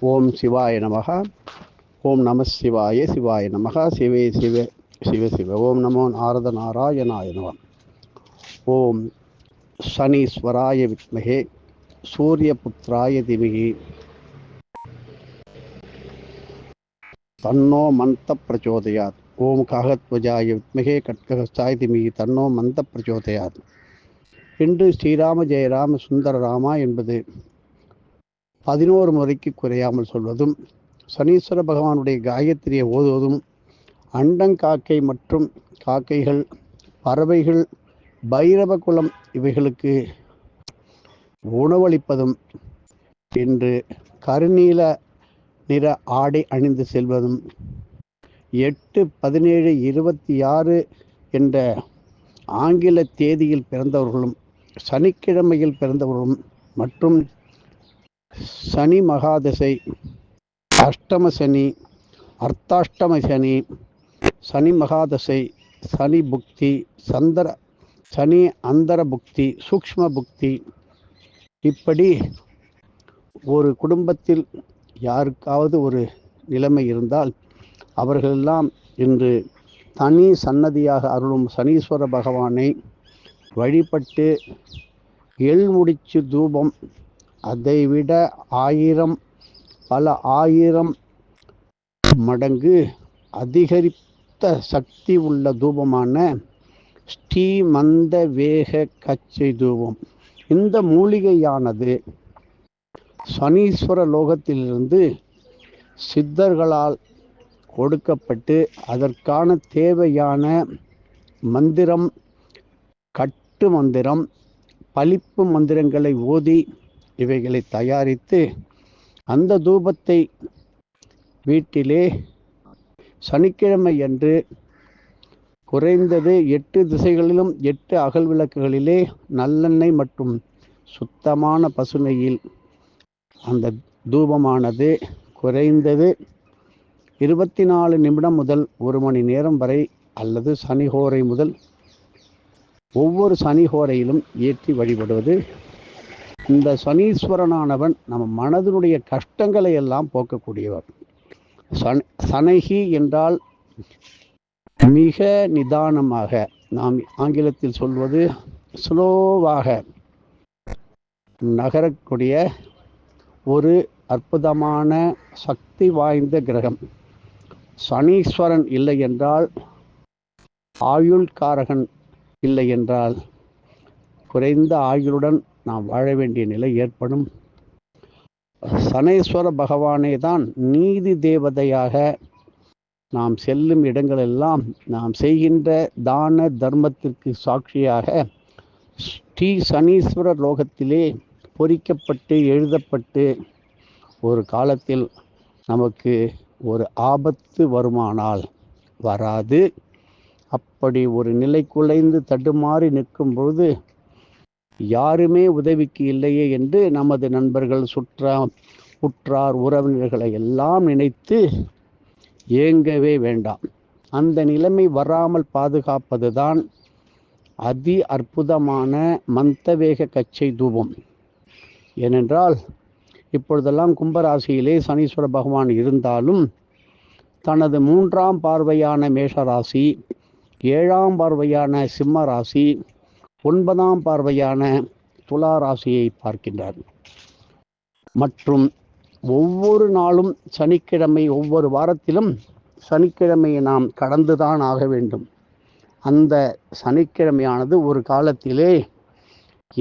ஓம் சிவாய நமக ஓம் நம சிவாய சிவாய நமக சிவே சிவ சிவ சிவ. ஓம் நமோ நாரத நாராயணாய நம ஓம் சனீஸ்வராய வித்மகே. சூரியபுத்திராய திமிகி. தன்னோ மந்த பிரச்சோதயாத். ஓம் காகத்வஜாய வித்மகே. கட்ககஸ்தாய திமிகி. தன்னோ மந்த பிரச்சோதயாத். இன்று ஸ்ரீராம ஜெயராம சுந்தர ராமா என்பது பதினோரு முறைக்கு குறையாமல் சொல்வதும் சனீஸ்வர பகவானுடைய காயத்ரியை ஓதுவதும் அண்டங்காக்கை மற்றும் காக்கைகள் பறவைகள் பைரவ குலம் இவைகளுக்கு உணவளிப்பதும் என்று கருநீல நிற ஆடை அணிந்து செல்வதும் எட்டு பதினேழு இருபத்தி ஆறு என்ற ஆங்கில தேதியில் பிறந்தவர்களும் சனிக்கிழமையில் பிறந்தவர்களும் மற்றும் சனி மகாதசை அஷ்டம சனி அர்த்தாஷ்டம சனி சனி மகாதசை சனி புக்தி சந்தர சனி அந்தர புக்தி சூக்ஷ்ம புக்தி. இப்படி ஒரு குடும்பத்தில் யாருக்காவது ஒரு நிலைமை இருந்தால் அவர்களெல்லாம் இன்று தனி சன்னதியாக அருளும் சனீஸ்வர பகவானை வழிபட்டு எள்முடிச்சு தூபம் அதைவிட ஆயிரம் பல ஆயிரம் மடங்கு அதிகரித்த சக்தி உள்ள தூபமான ஸ்ரீமந்த வேக கச்சை தூபம். இந்த மூலிகையானது சனீஸ்வர லோகத்திலிருந்து சித்தர்களால் கொடுக்கப்பட்டு அதற்கான தேவையான மந்திரம் கட்டு மந்திரம் பளிப்பு மந்திரங்களை ஓதி இவைகளை தயாரித்து அந்த தூபத்தை வீட்டிலே சனிக்கிழமை அன்று குறைந்தது எட்டு திசைகளிலும் எட்டு அகல் விளக்குகளிலே நல்லெண்ணெய் மற்றும் சுத்தமான பசுமையில் அந்த தூபமானது குறைந்தது இருபத்தி நாலு நிமிடம் முதல் ஒரு மணி நேரம் வரை அல்லது சனிஹோரை முதல் ஒவ்வொரு சனிஹோரையிலும் ஏற்றி வழிபடுவது இந்த சனீஸ்வரனானவன் நம்ம மனதினுடைய கஷ்டங்களை எல்லாம் போக்கக்கூடியவர். சன சனகி என்றால் மிக நிதானமாக நாம் ஆங்கிலத்தில் சொல்வது ஸ்லோவாக நகரக்கூடிய ஒரு அற்புதமான சக்தி வாய்ந்த கிரகம். சனீஸ்வரன் இல்லை என்றால் ஆயுள்காரகன் இல்லை என்றால் குறைந்த ஆயுளுடன் நாம் வாழ வேண்டிய நிலை ஏற்படும். சனேஸ்வர பகவானே தான் நீதி தேவதையாக நாம் செல்லும் இடங்களெல்லாம் நாம் செய்கின்ற தான தர்மத்திற்கு சாட்சியாக ஸ்ரீ சனீஸ்வரர் லோகத்திலே பொறிக்கப்பட்டு எழுதப்பட்டு ஒரு காலத்தில் நமக்கு ஒரு ஆபத்து வருமானால் வராது. அப்படி ஒரு நிலை குலைந்து தடுமாறி நிற்கும் பொழுது யாருமே உதவிக்கு இல்லையே என்று நமது நண்பர்கள் சுற்றா உற்றார் உறவினர்களை எல்லாம் நினைத்து ஏங்கவே வேண்டாம். அந்த நிலைமை வராமல் பாதுகாப்பது தான் அதி அற்புதமான மந்தவேக கச்சை தூபம். ஏனென்றால் இப்பொழுதெல்லாம் கும்பராசியிலே சனீஸ்வர பகவான் இருந்தாலும் தனது மூன்றாம் பார்வையான மேஷராசி ஏழாம் பார்வையான சிம்ம ராசி ஒன்பதாம் பார்வையான துலா ராசியை பார்க்கின்றார். மற்றும் ஒவ்வொரு நாளும் சனிக்கிழமை ஒவ்வொரு வாரத்திலும் சனிக்கிழமையை நாம் கடந்துதான் ஆக வேண்டும். அந்த சனிக்கிழமையானது ஒரு காலத்திலே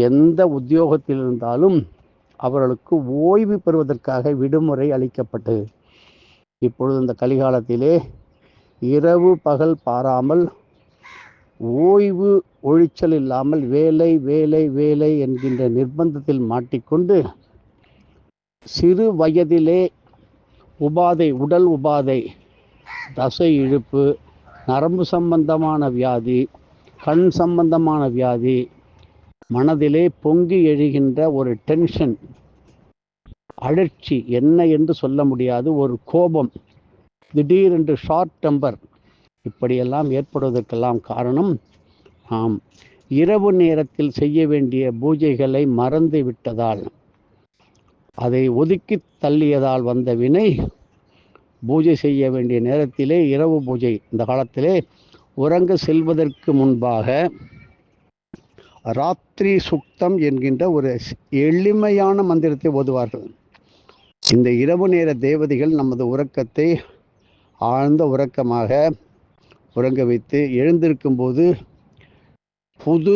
எந்த உத்தியோகத்தில் இருந்தாலும் அவர்களுக்கு ஓய்வு பெறுவதற்காக விடுமுறை அளிக்கப்பட்டது. இப்பொழுது இந்த கலிகாலத்திலே இரவு பகல் பாராமல் ஓய்வு ஒழிச்சல் இல்லாமல் வேலை வேலை வேலை என்கின்ற நிர்பந்தத்தில் மாட்டிக்கொண்டு சிறு வயதிலே உபாதை உடல் உபாதை தசை இழுப்பு நரம்பு சம்பந்தமான வியாதி கண் சம்பந்தமான வியாதி மனதிலே பொங்கி எழுகின்ற ஒரு டென்ஷன் அழற்சி என்ன என்று சொல்ல முடியாது ஒரு கோபம் திடீரென்று ஷார்ட் டெம்பர் இப்படியெல்லாம் ஏற்படுவதற்கெல்லாம் காரணம் ஆம். இரவு நேரத்தில் செய்ய வேண்டிய பூஜைகளை மறந்து விட்டதால் அதை ஒதுக்கி தள்ளியதால் வந்த வினை பூஜை செய்ய வேண்டிய நேரத்திலே இரவு பூஜை இந்த காலத்திலே உறங்க செல்வதற்கு முன்பாக ராத்திரி சுக்தம் என்கின்ற ஒரு எளிமையான மந்திரத்தை ஓதுவார்கள். இந்த இரவு நேர தேவதைகள் நமது உறக்கத்தை ஆழ்ந்த உறக்கமாக உறங்க வைத்து எழுந்திருக்கும் போது புது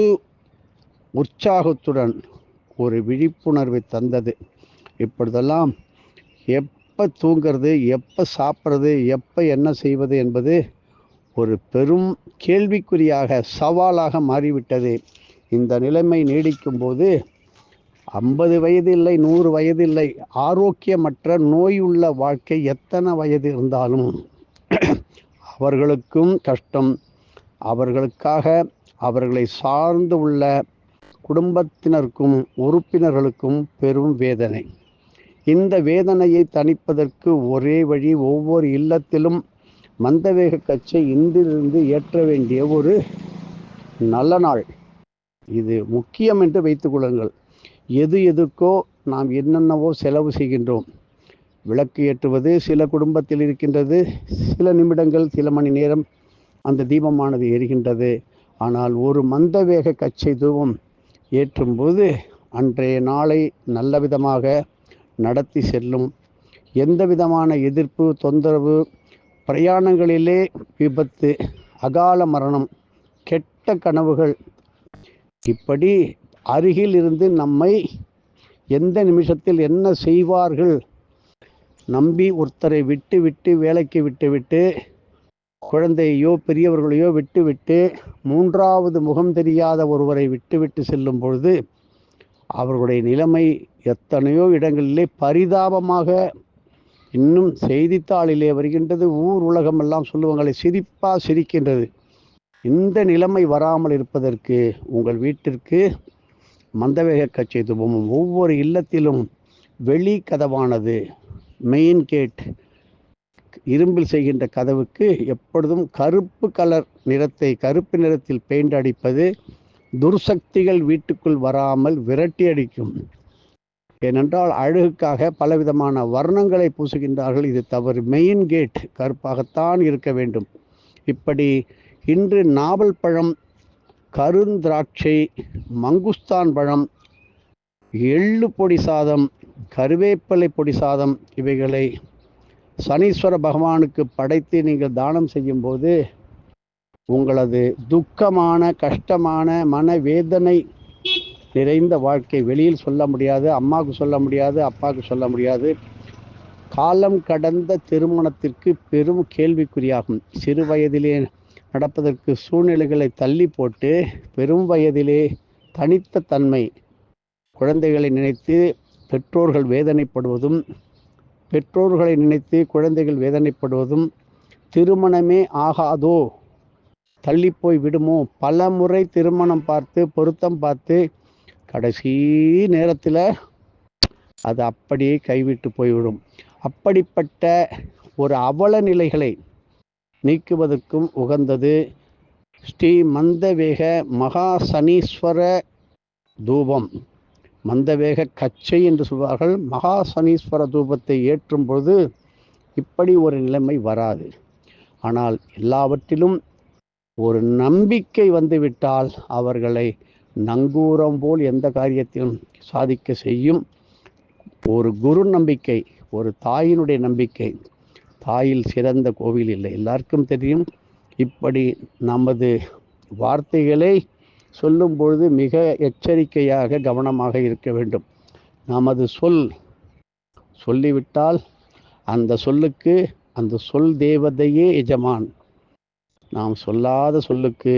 உற்சாகத்துடன் ஒரு விழிப்புணர்வை தந்தது. இப்பொழுதெல்லாம் எப்போ தூங்கிறது எப்போ சாப்பிட்றது எப்போ என்ன செய்வது என்பது ஒரு பெரும் கேள்விக்குறியாக சவாலாக மாறிவிட்டது. இந்த நிலைமை நீடிக்கும் போது ஐம்பது வயது இல்லை நூறு வயது இல்லை ஆரோக்கியமற்ற நோயுள்ள வாழ்க்கை எத்தனை வயது இருந்தாலும் அவர்களுக்கும் கஷ்டம். அவர்களுக்காக அவர்களை சார்ந்து உள்ள குடும்பத்தினருக்கும் உறுப்பினர்களுக்கும் பெரும் வேதனை. இந்த வேதனையை தணிப்பதற்கு ஒரே வழி ஒவ்வொரு இல்லத்திலும் மந்தவேக கச்சை இன்றிலிருந்து ஏற்ற வேண்டிய ஒரு நல்ல நாள். இது முக்கியம் என்று வைத்துக் கொள்ளுங்கள். எது எதுக்கோ நாம் என்னென்னவோ செலவு செய்கின்றோம். விளக்கு ஏற்றுவது சில குடும்பத்தில் இருக்கின்றது சில நிமிடங்கள் சில மணி நேரம் அந்த தீபமானது எரிகின்றது ஆனால் ஒரு மந்த வேக கச்சை தூபம் ஏற்றும்போது அன்றைய நாளை நல்ல விதமாக நடத்தி செல்லும். எந்த விதமான எதிர்ப்பு தொந்தரவு பிரயாணங்களிலே விபத்து அகால மரணம் கெட்ட கனவுகள் இப்படி அருகில் இருந்து நம்மை எந்த நிமிஷத்தில் என்ன செய்வார்கள் நம்பி ஒருத்தரை விட்டு விட்டு வேலைக்கு விட்டு விட்டு குழந்தையோ பெரியவர்களையோ விட்டு விட்டு மூன்றாவது முகம் தெரியாத ஒருவரை விட்டு விட்டு செல்லும் பொழுது அவர்களுடைய நிலைமை எத்தனையோ இடங்களிலே பரிதாபமாக இன்னும் செய்தித்தாளிலே வருகின்றது. ஊர் உலகம் எல்லாம் சொல்லுவாங்களே சிரிப்பாக சிரிக்கின்றது. இந்த நிலைமை வராமல் இருப்பதற்கு உங்கள் வீட்டிற்கு மந்தவேக கட்சி துபமும் ஒவ்வொரு இல்லத்திலும் வெளி கதவானது மெயின் கேட் இரும்பில் செய்கின்ற கதவுக்கு எப்பொழுதும் கருப்பு கலர் நிறத்தை கருப்பு நிறத்தில் பெயிண்ட் அடிப்பது துர்சக்திகள் வீட்டுக்குள் வராமல் விரட்டி அடிக்கும். ஏனென்றால் அழகுக்காக பலவிதமான வர்ணங்களை பூசுகின்றார்கள். இது தவறு. மெயின் கேட் கருப்பாகத்தான் இருக்க வேண்டும். இப்படி இன்று நாவல் பழம் கருந்திராட்சை மங்குஸ்தான் பழம் எள்ளு பொடி சாதம் கருவேப்பிலை பொடி சாதம் இவைகளை சனீஸ்வர பகவானுக்கு படைத்து நீங்கள் தானம் செய்யும்போது உங்களது துக்கமான கஷ்டமான மன வேதனை நிறைந்த வாழ்க்கை வெளியில் சொல்ல முடியாது அம்மாவுக்கு சொல்ல முடியாது அப்பாவுக்கு சொல்ல முடியாது. காலம் கடந்த திருமணத்திற்கு பெரும் கேள்விக்குறியாகும். சிறு வயதிலே நடப்பதற்கு சூழ்நிலைகளை தள்ளி போட்டு பெரும் வயதிலே தனித்த தன்மை குழந்தைகளை நினைத்து பெற்றோர்கள் வேதனைப்படுவதும் பெற்றோர்களை நினைத்து குழந்தைகள் வேதனைப்படுவதும் திருமணமே ஆகாதோ? தள்ளிப்போய் விடுமோ? பல முறை திருமணம் பார்த்து பொருத்தம் பார்த்து கடைசி நேரத்தில் அது அப்படியே கைவிட்டு போய்விடும். அப்படிப்பட்ட ஒரு அவல நிலைகளை நீக்குவதற்கும் உகந்தது ஸ்ரீ மந்தவேக மகா சனீஸ்வர தூபம். மந்தவேக கச்சை என்று சொல்வார்கள். மகா சனீஸ்வர தூபத்தை ஏற்றும் பொழுது இப்படி ஒரு நிலைமை வராது. ஆனால் எல்லாவற்றிலும் ஒரு நம்பிக்கை வந்துவிட்டால் அவர்களை நங்கூரம் போல் எந்த காரியத்திலும் சாதிக்க செய்யும் ஒரு குரு நம்பிக்கை ஒரு தாயினுடைய நம்பிக்கை. தாயில் சிறந்த கோவில் இல்லை. எல்லாருக்கும் தெரியும். இப்படி நமது வார்த்தைகளை சொல்லும் பொழுது மிக எச்சரிக்கையாக கவனமாக இருக்க வேண்டும். நமது சொல் சொல்லிவிட்டால் அந்த சொல்லுக்கு அந்த சொல் தேவதையே எஜமான். நாம் சொல்லாத சொல்லுக்கு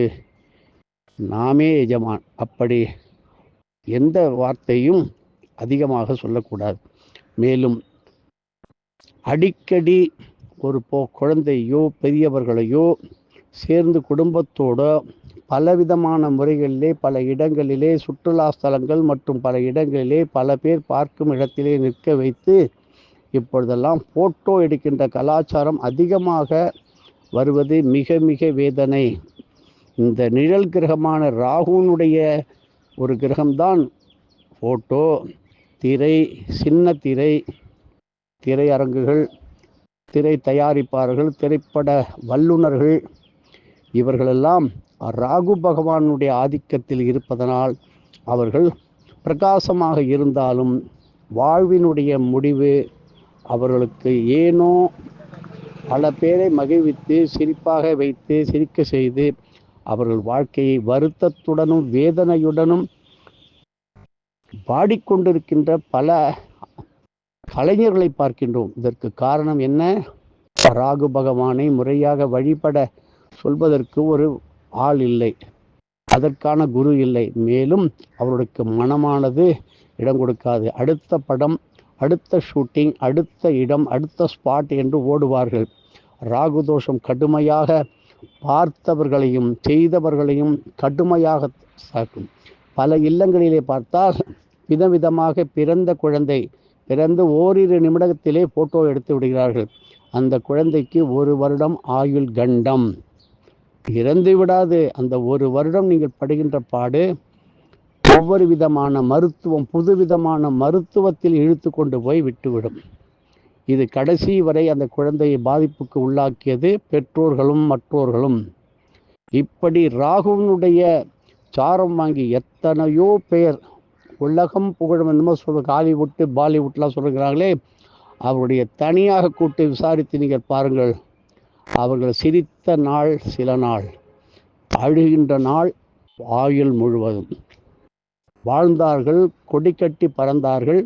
நாமே எஜமான். அப்படி எந்த வார்த்தையும் அதிகமாக சொல்லக்கூடாது. மேலும் அடிக்கடி ஒரு போ குழந்தையோ பெரியவர்களையோ சேர்ந்து குடும்பத்தோட பலவிதமான முறைகளிலே பல இடங்களிலே சுற்றுலா ஸ்தலங்கள் மற்றும் பல இடங்களிலே பல பேர் பார்க்கும் இடத்திலே நிற்க வைத்து இப்பொழுதெல்லாம் போட்டோ எடுக்கின்ற கலாச்சாரம் அதிகமாக வருவது மிக மிக வேதனை. இந்த நிழல் கிரகமான ராகுனுடைய ஒரு கிரகம்தான் ஃபோட்டோ திரை சின்ன திரை திரையரங்குகள் திரை தயாரிப்பார்கள் திரைப்பட வல்லுநர்கள் இவர்களெல்லாம் ராகு பகவானுடைய ஆதிக்கத்தில் இருப்பதனால் அவர்கள் பிரகாசமாக இருந்தாலும் வாழ்வினுடைய முடிவு அவர்களுக்கு ஏனோ பல பேரை மகிழ்வித்து சிரிப்பாக வைத்து சிரிக்க செய்து அவர்கள் வாழ்க்கையை வருத்தத்துடனும் வேதனையுடனும் பாடிக்கொண்டிருக்கின்ற பல கலைஞர்களை பார்க்கின்றோம். இதற்கு காரணம் என்ன? ராகு பகவானை முறையாக வழிபட சொல்வதற்கு ஒரு ஆள் இல்லை. அதற்கான குரு இல்லை. மேலும் அவருடைய மனமானது இடம் கொடுக்காது. அடுத்த படம் அடுத்த ஷூட்டிங் அடுத்த இடம் அடுத்த ஸ்பாட் என்று ஓடுவார்கள். ராகு தோஷம் கடுமையாக பார்த்தவர்களையும் செய்தவர்களையும் கடுமையாக சாக்கும். பல இல்லங்களிலே பார்த்தால் விதவிதமாக பிறந்த குழந்தை பிறந்து ஓரிரு நிமிடத்திலே போட்டோ எடுத்து விடுகிறார்கள். அந்த குழந்தைக்கு ஒரு வருடம் ஆயுள் கண்டம். இறந்து விடாது. அந்த ஒரு வருடம் நீங்கள் படுகின்ற பாடு ஒவ்வொரு விதமான மருத்துவம் புது விதமான மருத்துவத்தில் இழுத்து கொண்டு போய் விட்டுவிடும். இது கடைசி வரை அந்த குழந்தையை பாதிப்புக்கு உள்ளாக்கியது பெற்றோர்களும் மற்றோர்களும். இப்படி ராகுவனுடைய சாரம் வாங்கி எத்தனையோ பேர் உலகம் புகழும் என்னமோ சொல்ற ஹாலிவுட்டு பாலிவுட்லாம் சொல்கிறாங்களே அவருடைய தனியாக கூட்டு விசாரித்து நீங்கள் பாருங்கள். அவர்கள் சிரித்த நாள் சில நாள் அழுகின்ற நாள் ஆயுள் முழுவதும். வாழ்ந்தார்கள் கொடிக்கட்டி பறந்தார்கள்.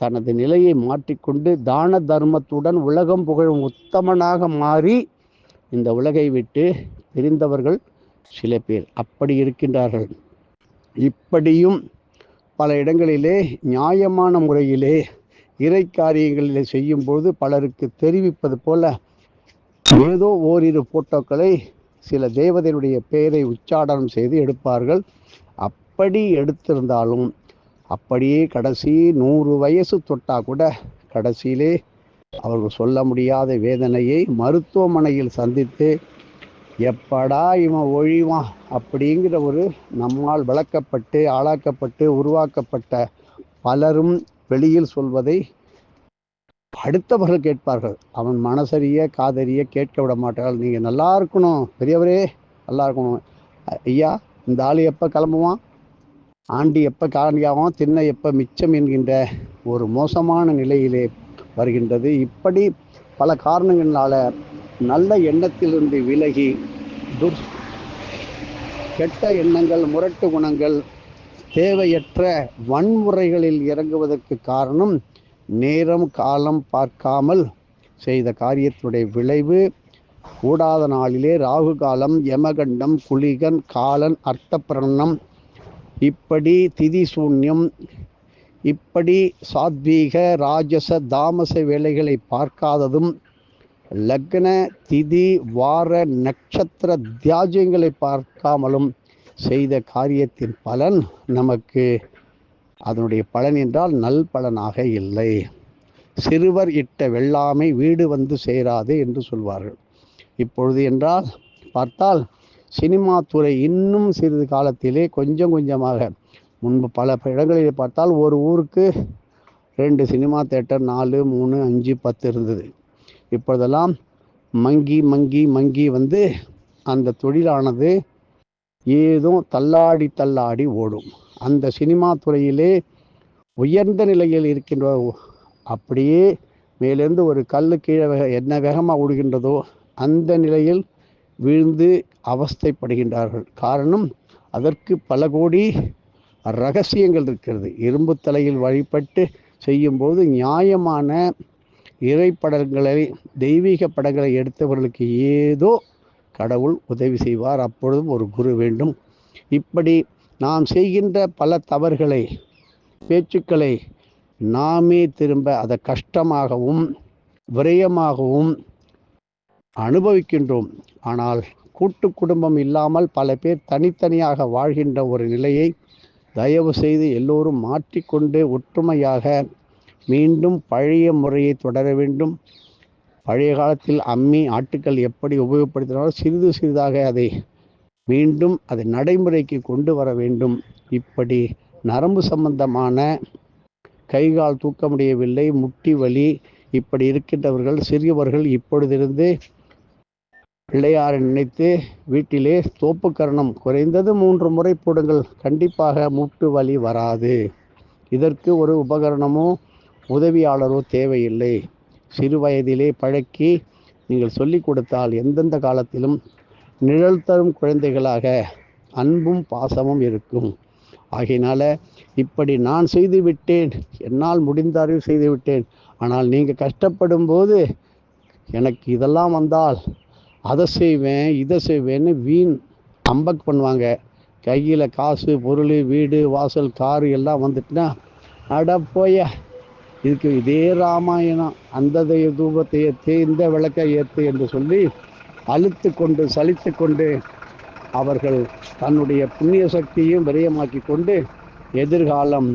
தனது நிலையை மாற்றிக்கொண்டு தான தர்மத்துடன் உலகம் புகழும் உத்தமனாக மாறி இந்த உலகை விட்டு பிரிந்தவர்கள் சில பேர் அப்படி இருக்கின்றார்கள். இப்படியும் பல இடங்களிலே நியாயமான முறையிலே இறை காரியங்களிலே செய்யும்போது பலருக்கு தெரிவிப்பது போல ஏதோ ஓரிரு போட்டோக்களை சில தேவதையுடைய பெயரை உச்சாடனம் செய்து எடுப்பார்கள். அப்படி எடுத்திருந்தாலும் அப்படியே கடைசி நூறு வயசு தொட்டா கூட கடைசியிலே அவர்கள் சொல்ல முடியாத வேதனையை மருத்துவமனையில் சந்தித்து எப்படா இவன் ஒழிவான்? அப்படிங்கிற ஒரு நம்மால் விளக்கப்பட்டு ஆளாக்கப்பட்டு உருவாக்கப்பட்ட பலரும் வெளியில் சொல்வதை அடுத்தவர்கள் கேட்பார்கள். அவன் மனசறிய காதறிய கேட்க விட மாட்டார்கள் நீங்கள் நல்லா இருக்கணும். பெரியவரே நல்லா இருக்கணும். ஐயா இந்த ஆள் எப்போ கிளம்புவான்? ஆண்டி எப்போ காண்டியாவும் திண்ணை எப்போ மிச்சம் என்கின்ற ஒரு மோசமான நிலையிலே வருகின்றது. இப்படி பல காரணங்களால் நல்ல எண்ணத்திலிருந்து விலகி துர் கெட்ட எண்ணங்கள் முரட்டு குணங்கள் தேவையற்ற வன்முறைகளில் இறங்குவதற்கு காரணம் நேரம் காலம் பார்க்காமல் செய்த காரியத்துடைய விளைவு கூடாத நாளிலே ராகு காலம் யமகண்டம் குளிகன் காலன் அர்த்தப்பிரணம். இப்படி திதி சூன்யம் இப்படி சாத்வீக ராஜச தாமச வேலைகளை பார்க்காததும் லக்ன திதி வார நட்சத்திர தியாஜ்யங்களை பார்க்காமலும் செய்த காரியத்தின் பலன் நமக்கு அதனுடைய பலன் என்றால் நல் பலனாக இல்லை. சிறுவர் இட்ட வெள்ளாமை வீடு வந்து சேராது என்று சொல்வார்கள். இப்பொழுது என்றால் பார்த்தால் சினிமா துறை இன்னும் சிறிது காலத்திலே கொஞ்சம் கொஞ்சமாக முன்பு பல இடங்களில் பார்த்தால் ஒரு ஊருக்கு ரெண்டு சினிமா தேட்டர் நாலு மூணு அஞ்சு பத்து இருந்தது. இப்பொழுதெல்லாம் மங்கி மங்கி மங்கி வந்து அந்த தொழிலானது ஏதும் தள்ளாடி தள்ளாடி ஓடும். அந்த சினிமா துறையிலே உயர்ந்த நிலையில் இருக்கின்ற அப்படியே மேலிருந்து ஒரு கல் கீழே வேக என்ன வேகமாக ஓடுகின்றதோ அந்த நிலையில் வீழ்ந்து அவஸ்தைப்படுகின்றார்கள். காரணம் அதற்கு பல கோடி ரகசியங்கள் இருக்கிறது. இரும்பு தலையில் வழிபட்டு செய்யும்போது நியாயமான இறைப்படங்களை தெய்வீக படங்களை எடுத்தவர்களுக்கு ஏதோ கடவுள் உதவி செய்வார். அப்பொழுதும் ஒரு குரு வேண்டும். இப்படி நாம் செய்கின்ற பல தவறுகளை பேச்சுக்களை நாமே திரும்ப அதை கஷ்டமாகவும் விரயமாகவும் அனுபவிக்கின்றோம். ஆனால் கூட்டு குடும்பம் இல்லாமல் பல பேர் தனித்தனியாக வாழ்கின்ற ஒரு நிலையை தயவு செய்து எல்லோரும் மாற்றிக்கொண்டு ஒற்றுமையாக மீண்டும் பழைய முறையை தொடர வேண்டும். பழைய காலத்தில் அம்மி ஆட்டுக்கள் எப்படி உபயோகப்படுத்தினாலும் சிறிது சிறிதாக அதை மீண்டும் அதை நடைமுறைக்கு கொண்டு வர வேண்டும். இப்படி நரம்பு சம்பந்தமான கைகால் தூக்க முடியவில்லை முட்டி வலி இப்படி இருக்கின்றவர்கள் சிறியவர்கள் இப்பொழுதிருந்து பிள்ளையாரை நினைத்து வீட்டிலே தோப்புக்கரணம் குறைந்தது மூன்று முறை போடுங்கள். கண்டிப்பாக மூட்டு வலி வராது. இதற்கு ஒரு உபகரணமோ உதவியாளரோ தேவையில்லை. சிறு வயதிலே பழக்கி நீங்கள் சொல்லிக் கொடுத்தால் எந்தெந்த காலத்திலும் நிழல் தரும் குழந்தைகளாக அன்பும் பாசமும் இருக்கும். ஆகையினால இப்படி நான் செய்து விட்டேன். என்னால் முடிந்த அறிவு செய்து விட்டேன். ஆனால் நீங்கள் கஷ்டப்படும் போது எனக்கு இதெல்லாம் வந்தால் அதை செய்வேன் இதை செய்வேன்னு வீண் அம்பக் பண்ணுவாங்க. கையில் காசு பொருள் வீடு வாசல் காரு எல்லாம் வந்துட்டுனா அட போய இதுக்கு இதே ராமாயணம். அந்த தூபத்தை ஏற்று இந்த விளக்கை ஏற்று என்று சொல்லி அழுத்து கொண்டு சலித்து கொண்டு அவர்கள் தன்னுடைய புண்ணிய சக்தியும் விரயமாக்கி கொண்டு எதிர்காலம்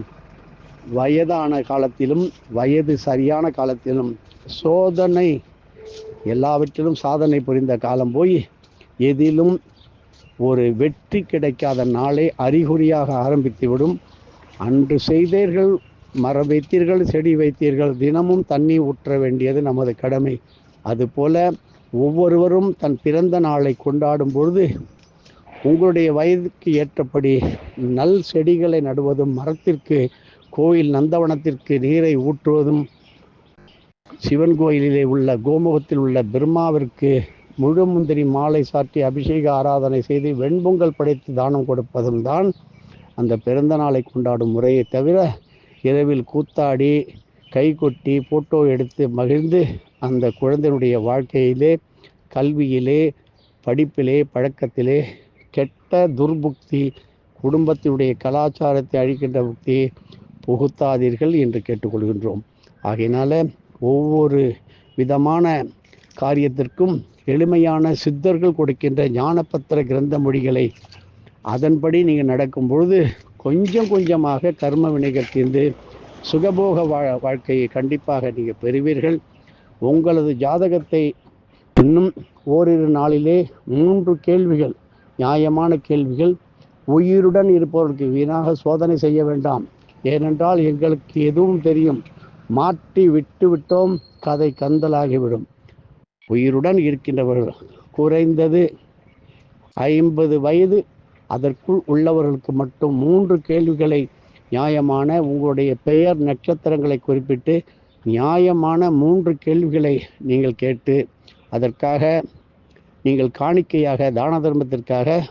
வயதான காலத்திலும் வயது சரியான காலத்திலும் சோதனை எல்லாவற்றிலும் சாதனை புரிந்த காலம் போய் எதிலும் ஒரு வெற்றி கிடைக்காத நாளை அறிகுறியாக ஆரம்பித்துவிடும். அன்று செய்தீர்கள் மரம் வைத்தீர்கள் செடி வைத்தீர்கள் தினமும் தண்ணி ஊற்ற வேண்டியது நமது கடமை. அதுபோல ஒவ்வொருவரும் தன் பிறந்த நாளை கொண்டாடும் பொழுது உங்களுடைய வயதுக்கு ஏற்றபடி நல் செடிகளை நடுவதும் மரத்திற்கு கோயில் நந்தவனத்திற்கு நீரை ஊற்றுவதும் சிவன் கோயிலிலே உள்ள கோமுகத்தில் உள்ள பிரம்மாவிற்கு முழு முந்திரி மாலை சாற்றி அபிஷேக ஆராதனை செய்து வெண்பொங்கல் படைத்து தானம் கொடுப்பதும் தான் அந்த பிறந்த நாளை கொண்டாடும் முறையை தவிர இரவில் கூத்தாடி கை கொட்டி போட்டோ எடுத்து மகிழ்ந்து அந்த குழந்தையினுடைய வாழ்க்கையிலே கல்வியிலே படிப்பிலே பழக்கத்திலே கெட்ட துர்புக்தி குடும்பத்தினுடைய கலாச்சாரத்தை அழிக்கின்ற புக்தி புகுத்தாதீர்கள் என்று கேட்டுக்கொள்கின்றோம். ஆகையினால ஒவ்வொரு விதமான காரியத்திற்கும் எளிமையான சித்தர்கள் கொடுக்கின்ற ஞானபத்திர கிரந்த மொழிகளை அதன்படி நீங்கள் நடக்கும் பொழுது கொஞ்சம் கொஞ்சமாக கர்ம வினைகள் தீர்ந்து சுகபோக வா வாழ்க்கையை கண்டிப்பாக நீங்கள் பெறுவீர்கள். உங்களது ஜாதகத்தை இன்னும் ஓரிரு நாளிலே மூன்று கேள்விகள் நியாயமான கேள்விகள் உயிருடன் இருப்பவர்களுக்கு வீணாக சோதனை செய்ய வேண்டாம். ஏனென்றால் எங்களுக்கு எதுவும் தெரியும். மாட்டி விட்டு விட்டோம் கதை கந்தலாகிவிடும். உயிருடன் இருக்கின்றவர்கள் குறைந்தது ஐம்பது வயது அதற்குள் உள்ளவர்களுக்கு மட்டும் மூன்று கேள்விகளை நியாயமான உங்களுடைய பெயர் நட்சத்திரங்களை குறிப்பிட்டு நியாயமான மூன்று கேள்விகளை நீங்கள் கேட்டு அதற்காக நீங்கள் காணிக்கையாக தான தர்மத்திற்காக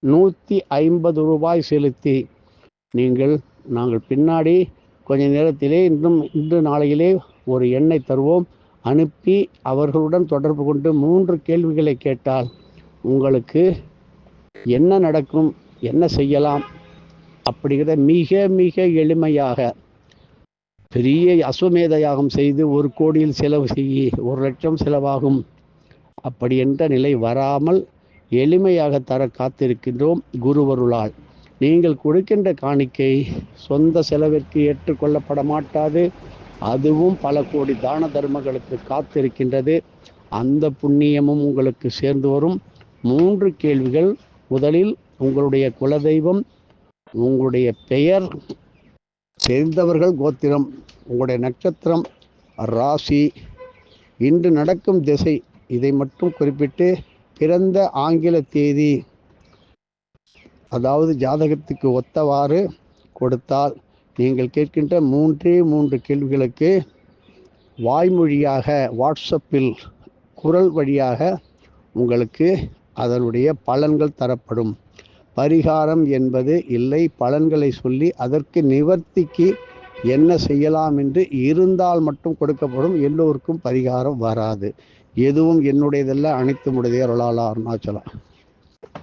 நூற்றி ஐம்பது ரூபாய் செலுத்தி நீங்கள் நாங்கள் பின்னாடி கொஞ்ச நேரத்திலே இன்றும் இன்று நாளையிலே ஒரு எண்ணை தருவோம். அனுப்பி அவர்களுடன் தொடர்பு கொண்டு மூன்று கேள்விகளை கேட்டால் உங்களுக்கு என்ன நடக்கும் என்ன செய்யலாம் அப்படிங்கிற மிக மிக எளிமையாக பெரிய அஸ்வமேத யாகம் செய்து ஒரு கோடியில் செலவு செய்ய ஒரு லட்சம் செலவாகும். அப்படி என்ற நிலை வராமல் எளிமையாக தர காத்திருக்கின்றோம் குருவருளால். நீங்கள் கொடுக்கின்ற காணிக்கை சொந்த செலவிற்கு ஏற்றுக்கொள்ளப்பட மாட்டாது அதுவும் பல கோடி தான தர்மங்களுக்கு காத்திருக்கின்றது. அந்த புண்ணியமும் உங்களுக்கு சேர்ந்து வரும். மூன்று கேள்விகள். முதலில் உங்களுடைய குலதெய்வம் உங்களுடைய பெயர் தெரிந்தவர்கள் கோத்திரம் உங்களுடைய நட்சத்திரம் ராசி இன்று நடக்கும் திசை இதை மட்டும் குறிப்பிட்டு பிறந்த ஆங்கில தேதி அதாவது ஜாதகத்துக்கு ஒத்தவாறு கொடுத்தால் நீங்கள் கேட்கின்ற மூன்றே மூன்று கேள்விகளுக்கு வாய்மொழியாக வாட்ஸ்அப்பில் குரல் வழியாக உங்களுக்கு அதனுடைய பலன்கள் தரப்படும். பரிகாரம் என்பது இல்லை பலன்களை சொல்லி அதற்கு நிவர்த்திக்கு என்ன செய்யலாம் என்று இருந்தால் மட்டும் கொடுக்கப்படும். எல்லோருக்கும் பரிகாரம் வராது. எதுவும் என்னுடையதல்ல அனைத்து உடையதே அருளாளா அருணாச்சலம்.